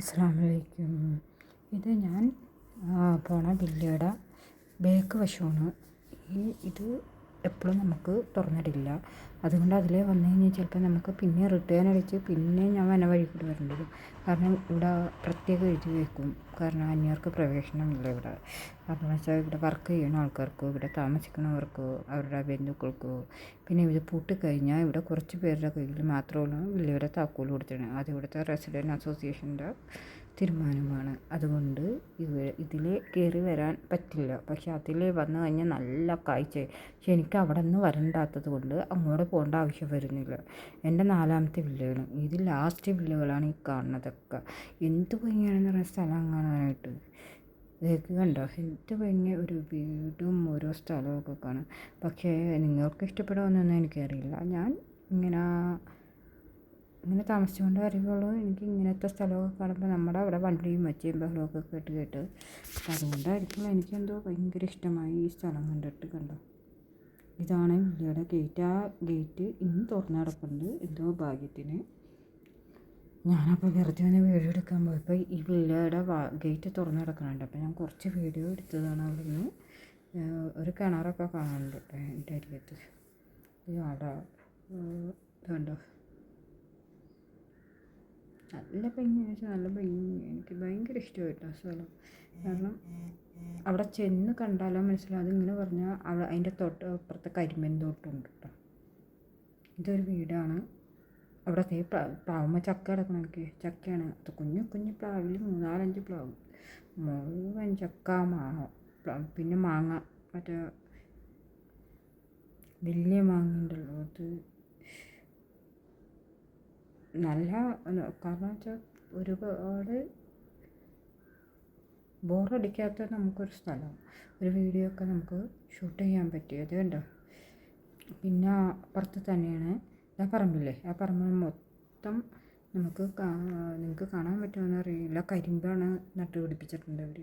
അസ്സാമലൈക്കും ഇത് ഞാൻ പോണ ബില്ലിയുടെ ബേക്ക് വശമാണ്. ഈ ഇത് എപ്പോഴും നമുക്ക് തുറന്നിടില്ല. അതുകൊണ്ട് അതിൽ വന്നു കഴിഞ്ഞാൽ ചിലപ്പോൾ നമുക്ക് പിന്നെ റിട്ടേൺ അടിച്ച് പിന്നെ ഞാൻ വന വഴി കൂടി വരേണ്ടി വരും കാരണം ഇവിടെ പ്രത്യേകം എഴുതി വയ്ക്കും കാരണം അന്യർക്ക് പ്രവേശനമില്ല ഇവിടെ. കാരണം വെച്ചാൽ ഇവിടെ വർക്ക് ചെയ്യുന്ന ആൾക്കാർക്കോ ഇവിടെ താമസിക്കുന്നവർക്കോ അവരുടെ ബന്ധുക്കൾക്കോ പിന്നെ ഇത് പൂട്ടിക്കഴിഞ്ഞാൽ ഇവിടെ കുറച്ച് പേരുടെ കയ്യിൽ മാത്രമാണ് വലിയവരെ താക്കോൽ കൊടുത്തിട്ടുണ്ട് അത് ഇവിടുത്തെ റെസിഡന്റ് അസോസിയേഷന്റെ തീരുമാനമാണ്. അതുകൊണ്ട് ഇവ ഇതിൽ കയറി വരാൻ പറ്റില്ല. പക്ഷേ അതിൽ വന്നു കഴിഞ്ഞാൽ നല്ല കാഴ്ച. പക്ഷേ എനിക്ക് അവിടെ നിന്ന് വരണ്ടാത്തത് കൊണ്ട് അങ്ങോട്ട് പോകേണ്ട ആവശ്യം വരുന്നില്ല. എന്റെ നാലാമത്തെ വില്ലയാണ് ഇത് ലാസ്റ്റ് വില്ലകളാണ് ഈ കാണുന്നതൊക്കെ. എന്ത് ഭംഗിയാണെന്ന് പറയുന്ന സ്ഥലം കാണാനായിട്ട്. ഇതൊക്കെ കണ്ടോ? എന്ത് ഭംഗി. ഒരു വീടും ഓരോ സ്ഥലമൊക്കെ കാണാം പക്ഷേ നിങ്ങൾക്ക് ഇഷ്ടപ്പെടുമെന്നൊന്നും എനിക്കറിയില്ല. ഞാൻ ഇങ്ങനെ ഇങ്ങനെ താമസിച്ചുകൊണ്ട് വരുമ്പോൾ എനിക്ക് ഇങ്ങനത്തെ സ്ഥലമൊക്കെ കാണുമ്പോൾ നമ്മുടെ അവിടെ വണ്ടിയും വച്ചയും ബഹളമൊക്കെ കേട്ട് കേട്ട്. അപ്പം അതുകൊണ്ടായിരിക്കും എനിക്കെന്തോ ഭയങ്കര ഇഷ്ടമായി ഈ സ്ഥലം കണ്ടിട്ട് കണ്ടോ? ഇതാണ് ഇന്ത്യയുടെ ഗേറ്റ് ആ ഗേറ്റ് ഇന്ന് തുറന്നു കിടപ്പുണ്ട് എന്തോ ഭാഗ്യത്തിന്. ഞാനപ്പോൾ വെറുതെ ഒന്ന് വീഡിയോ എടുക്കാൻ പോയപ്പോൾ ഈ വില്ലയുടെ ഗേറ്റ് തുറന്നു കിടക്കുന്നുണ്ട് അപ്പോൾ ഞാൻ കുറച്ച് വീഡിയോ എടുത്തതാണ് അവിടെ നിന്ന് ഒരു കിണറൊക്കെ കാണാനുണ്ട് എന്റെ അരികത്ത്. അവിടെ ഇതുണ്ടോ? നല്ല ഭംഗി വെച്ചാൽ നല്ല ഭംഗി. എനിക്ക് ഭയങ്കര ഇഷ്ടമായിട്ട് ആ സ്ഥലം. കാരണം അവിടെ ചെന്ന് കണ്ടാലോ മനസ്സിലാവും അതിങ്ങനെ പറഞ്ഞാൽ അവിടെ അതിന്റെ തൊട്ട് അപ്പുറത്തെ കരിമൻ തോട്ടമുണ്ട് കേട്ടോ. ഇതൊരു വീടാണ്. അവിടെ തേ പ്ലാവുമ്മ ചക്ക കിടക്കണൊക്കെ ചക്കയാണ്. അത് കുഞ്ഞു കുഞ്ഞു പ്ലാവിൽ മൂന്നാലഞ്ച് പ്ലാവ്. മുഴുവൻ ചക്ക മാങ്ങ പിന്നെ മാങ്ങ. മറ്റേ വലിയ മാങ്ങ ഉണ്ടല്ലോ അത്. നല്ല കാരണം വെച്ചാൽ ഒരുപാട് ബോറടിക്കാത്ത നമുക്കൊരു സ്ഥലം. ഒരു വീഡിയോ ഒക്കെ നമുക്ക് ഷൂട്ട് ചെയ്യാൻ പറ്റിയത് കണ്ടോ? പിന്നെ അപ്പുറത്ത് തന്നെയാണ് ആ പറമ്പില്ലേ? ആ പറമ്പിൽ മൊത്തം നമുക്ക് നിങ്ങൾക്ക് കാണാൻ പറ്റുമെന്ന് അറിയില്ല. കരിമ്പാണ് നട്ടുപിടിപ്പിച്ചിട്ടുണ്ട് അവർ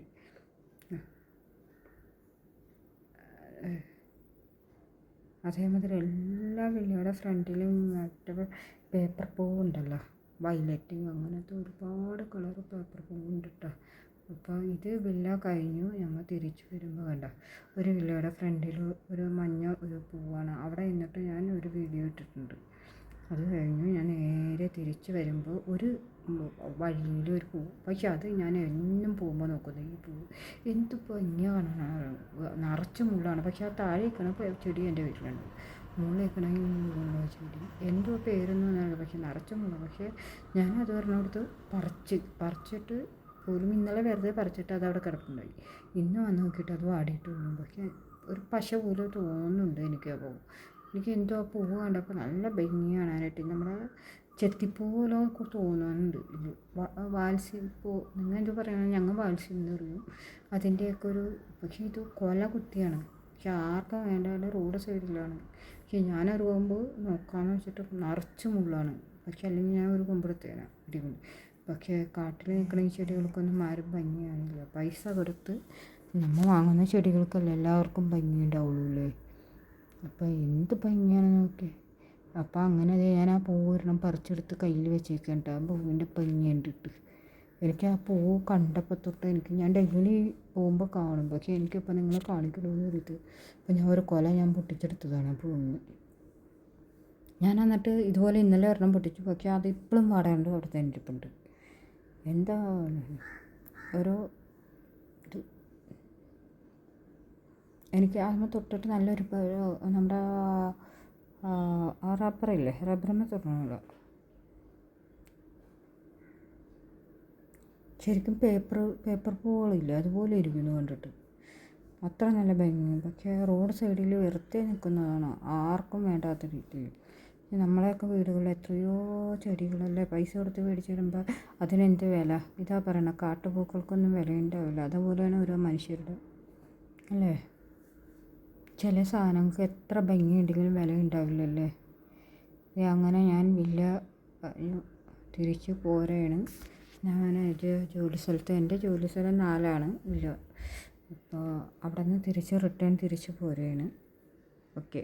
അതേമാതിരി എല്ലാ വില്ലയുടെ ഫ്രണ്ടിലും മറ്റേ പേപ്പർ പൂവുണ്ടല്ലോ. വയലറ്റ് അങ്ങനത്തെ ഒരുപാട് കളർ പേപ്പർ പൂവുണ്ട് കേട്ടോ അപ്പോൾ ഇത് വില്ല കഴിഞ്ഞു ഞങ്ങൾ തിരിച്ചു വരുമ്പോൾ കണ്ട? ഒരു വില്ലയുടെ ഫ്രണ്ടിൽ ഒരു മഞ്ഞ ഒരു പൂവാണ്. അവിടെ നിന്നിട്ട് ഞാൻ ഒരു വീഡിയോ ഇട്ടിട്ടുണ്ട്. അത് കഴിഞ്ഞു ഞാൻ നേരെ തിരിച്ച് വരുമ്പോൾ ഒരു വഴിയിൽ ഒരു പൂ പക്ഷെ അത് ഞാൻ എന്നും പോകുമ്പോൾ നോക്കുന്നത് ഈ പൂ എന്ത് ഭംഗിയാണ് നിറച്ച് മുള്ളാണ്. പക്ഷെ ആ താഴെ നിൽക്കണ ചെടി എന്റെ വീട്ടിലുണ്ട്. മുകളിൽ നിൽക്കണമെങ്കിൽ മുള്ള ചെടി. എന്തോ പേരൊന്നും അറിയില്ല പക്ഷെ നിറച്ച് മുള്ള. പക്ഷേ ഞാൻ അത് പറഞ്ഞെടുത്ത് പറിച്ച് പറിച്ചിട്ട് പോലും ഇന്നലെ വെറുതെ പറിച്ചിട്ട് അത് അവിടെ കിടപ്പുണ്ടായി. ഇന്ന് വന്ന് നോക്കിയിട്ട് അത് വാടിയിട്ടുള്ളൂ. പക്ഷെ ഒരു പശ പോലെ തോന്നുന്നുണ്ട് എനിക്ക് അപ്പോൾ. എനിക്ക് എന്തോ പൂവ് കണ്ടപ്പോൾ നല്ല ഭംഗിയാണ് കാണാനായിട്ട് നമ്മുടെ ചെത്തിപ്പൂ പോലെ തോന്നുന്നുണ്ട്. ഇത് വാത്സ്യം പൂ നിങ്ങൾ എന്തോ പറയുന്നത് ഞങ്ങൾ വാത്സ്യം എന്ന് പറയും. അതിന്റെയൊക്കെ ഒരു പക്ഷേ ഇത് കൊല കുത്തിയാണ്. പക്ഷെ ആർക്കും വേണ്ട റോഡ് സൈഡിലാണ്. പക്ഷേ ഞാൻ കൊമ്പ് നോക്കാമെന്ന് വെച്ചിട്ട് നിറച്ച് മുള്ളാണ്. പക്ഷെ അല്ലെങ്കിൽ ഞാൻ ഒരു കൊമ്പിടത്തേന ഇടികൊണ്ട് പക്ഷേ കാട്ടിൽ നിൽക്കുന്ന ഈ ചെടികൾക്കൊന്നും ആരും ഭംഗിയാണില്ല പൈസ കൊടുത്ത് നമ്മൾ വാങ്ങുന്ന ചെടികൾക്കല്ല എല്ലാവർക്കും ഭംഗി ഉണ്ടാവുള്ളൂ അപ്പോൾ എന്ത് ഭംഗിയാണ് നോക്കി. അപ്പോൾ അങ്ങനെ ഞാൻ ആ പൂവ് ഒരെണ്ണം പറിച്ചെടുത്ത് കയ്യിൽ വെച്ചേക്കണ്ട. ആ പൂവിന്റെ ഭംഗി കണ്ടിട്ട്. എനിക്ക് ആ പൂവ് കണ്ടപ്പോൾ തൊട്ട് എനിക്ക് ഞാൻ ഡെയിലി പോകുമ്പോൾ കാണും. പക്ഷേ എനിക്കിപ്പോൾ നിങ്ങളെ കാണിക്കണമെന്ന് ഒരിത് അപ്പോൾ ഞാൻ ഒരു കൊല ഞാൻ പൊട്ടിച്ചെടുത്തതാണ് ആ പൂവിന്. ഞാൻ എന്നിട്ട് ഇതുപോലെ ഇന്നലെ ഒരെണ്ണം പൊട്ടിച്ചു. പക്ഷേ അത് ഇപ്പോഴും വാടാണ്ട് അവിടെ തന്നെ ഇരിപ്പുണ്ട്. എന്താ ഓരോ ഇത് എനിക്ക് അതിന് തൊട്ടിട്ട് നല്ലൊരു നമ്മുടെ ആ റബ്ബറില്ലേ റബ്ബറിന് തൊടണമല്ല ശരിക്കും പേപ്പർ പേപ്പർ പൂവുകളില്ലേ അതുപോലെ ഇരിക്കുന്നു കണ്ടിട്ട്. അത്ര നല്ല ഭംഗി പക്ഷേ റോഡ് സൈഡിൽ വെറുതെ നിൽക്കുന്നതാണ് ആർക്കും വേണ്ടാത്ത രീതിയിൽ. നമ്മളെയൊക്കെ വീടുകളിൽ എത്രയോ ചെടികളല്ലേ പൈസ കൊടുത്ത് മേടിച്ച് വരുമ്പോൾ അതിനെന്ത് വില? ഇതാ പറയണ കാട്ടുപൂക്കൾക്കൊന്നും വിലയുണ്ടാവില്ല. അതുപോലെയാണ് ഓരോ മനുഷ്യരുടെ അല്ലേ? ചില സാധനങ്ങൾക്ക് എത്ര ഭംഗിയുണ്ടെങ്കിലും വില ഉണ്ടാവില്ലല്ലേ? അങ്ങനെ ഞാൻ വില്ല തിരിച്ച് പോരുകയാണ് ഞാൻ ജോലി സ്ഥലത്ത് എന്റെ ജോലി സ്ഥലം നാലാണ് വില്ല. അപ്പോൾ അവിടെ നിന്ന് തിരിച്ച് റിട്ടേൺ തിരിച്ച് പോരുകയാണ് ഓക്കെ.